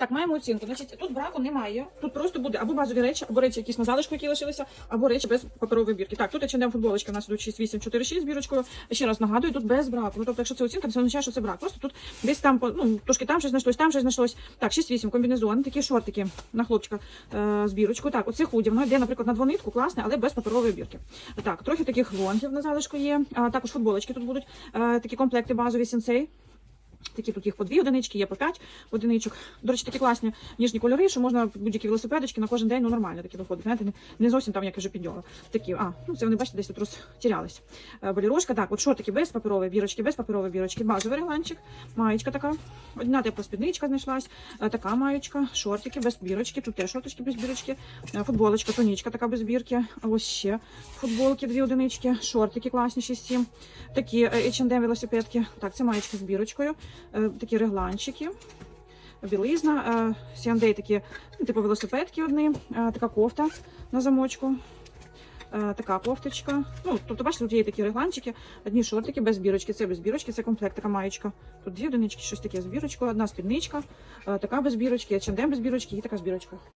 Так, маємо оцінку. Значить, тут браку немає. Тут просто буде або базові речі, або речі якісь на залишку, які лишилися, або речі без паперової бірки. Так, тут H&M футболочки у нас ідуть 6846 з бірочкою. Ще раз нагадую, тут без браку. Ну, тобто, якщо це оцінка, це означає, що це брак. Просто тут десь там, ну, трошки там щось знайшлось, там щось знайшлось. Так, 6-8, комбінезон, такі шортики на хлопчика е, з бірочкою. Так, оце худі, воно йде, наприклад, на двонитку, класне, але без паперової бірки. Так, трохи таких лонгів на залишку є. А, також футболочки тут будуть. Е, такі комплекти базові сенсей. Такі тут їх по дві одинички, є по п'ять одиничок. До речі, такі класні ніжні кольори, що можна будь-які велосипедочки на кожен день, ну нормально такі виходять. Знаєте, не, не зовсім там, як вже підняла. Такі, а, ну це вони бачите, десь тут розтірялись. Е, Болірошка, так, от шортики без паперової бірочки, без паперової бірочки, базовий регланчик, маєчка така, одна тепла спідничка знайшлась, е, така маєчка, шортики без бірочки, тут теж шорточки без бірочки, е, футболочка, тонічка така без бірки, а ось ще футболки, дві одинички, шортики класні 6-7, такі е, H&M велосипедки, так, це маєчки з бірочкою, е, такі регланчики. Білизна, е, сіандей такі, ну, типу велосипедки одні, е, така кофта на замочку. Е, Така кофточка. Ну, тобто, бачите, тут є такі регланчики, одні шортики без бірочки, це без бірочки, це комплект, така маєчка. Тут дві одинички, щось таке з бірочкою, одна спідничка, е, така без бірочки, H&M без бірочки і така з бірочкою.